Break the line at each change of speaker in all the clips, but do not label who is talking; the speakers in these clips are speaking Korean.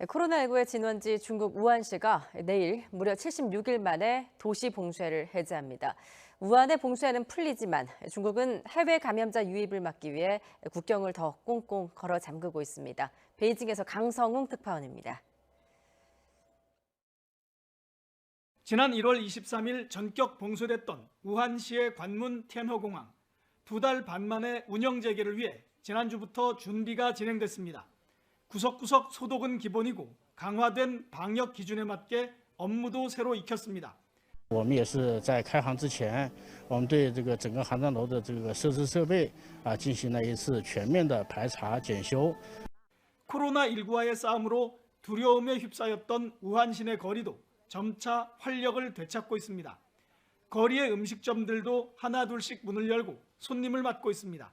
코로나19의 진원지 중국 우한시가 내일 무려 76일 만에 도시 봉쇄를 해제합니다. 우한의 봉쇄는 풀리지만 중국은 해외 감염자 유입을 막기 위해 국경을 더 꽁꽁 걸어 잠그고 있습니다. 베이징에서 강성웅 특파원입니다.
지난 1월 23일 전격 봉쇄됐던 우한시의 관문 텐허공항. 두 달 반 만에 운영 재개를 위해 지난주부터 준비가 진행됐습니다. 구석구석 소독은 기본이고 강화된 방역 기준에 맞게 업무도 새로 익혔습니다.
我们也是在开航之前，我们对这个整个航站楼的这个设施设备啊进行了一次全面的排查检修。
코로나19와의 싸움으로 두려움에 휩싸였던 우한 시내 거리도 점차 활력을 되찾고 있습니다. 거리의 음식점들도 하나둘씩 문을 열고 손님을 맞고 있습니다.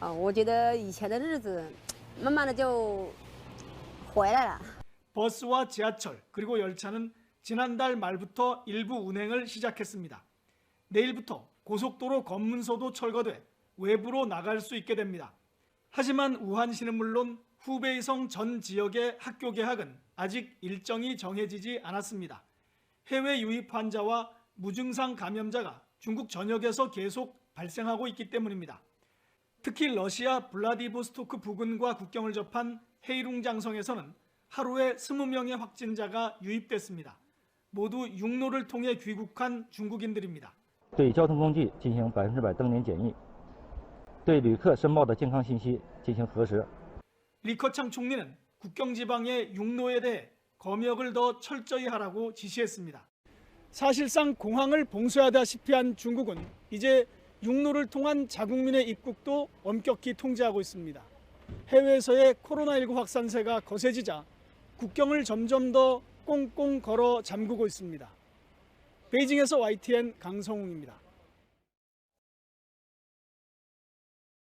啊，我觉得以前的日子，慢慢的就 回来了。
버스와 지하철 그리고 열차는 지난달 말부터 일부 운행을 시작했습니다. 내일부터 고속도로 검문소도 철거돼 외부로 나갈 수 있게 됩니다. 하지만 우한시는 물론 후베이성 전 지역의 학교 개학은 아직 일정이 정해지지 않았습니다. 해외 유입 환자와 무증상 감염자가 중국 전역에서 계속 발생하고 있기 때문입니다. 특히 러시아 블라디보스토크 부근과 국경을 접한 헤이룽장성에서는 하루에 20명의 확진자가 유입됐습니다. 모두 육로를 통해 귀국한 중국인들입니다.
对交通工具进行百分之百登联检疫，对旅客申报的健康信息进行核实。
리커창 총리는 국경 지방의 육로에 대해 검역을 더 철저히 하라고 지시했습니다. 사실상 공항을 봉쇄하다시피 한 중국은 이제 육로를 통한 자국민의 입국도 엄격히 통제하고 있습니다. 해외에서의 코로나19 확산세가 거세지자 국경을 점점 더 꽁꽁 걸어 잠그고 있습니다. 베이징에서 YTN 강성웅입니다.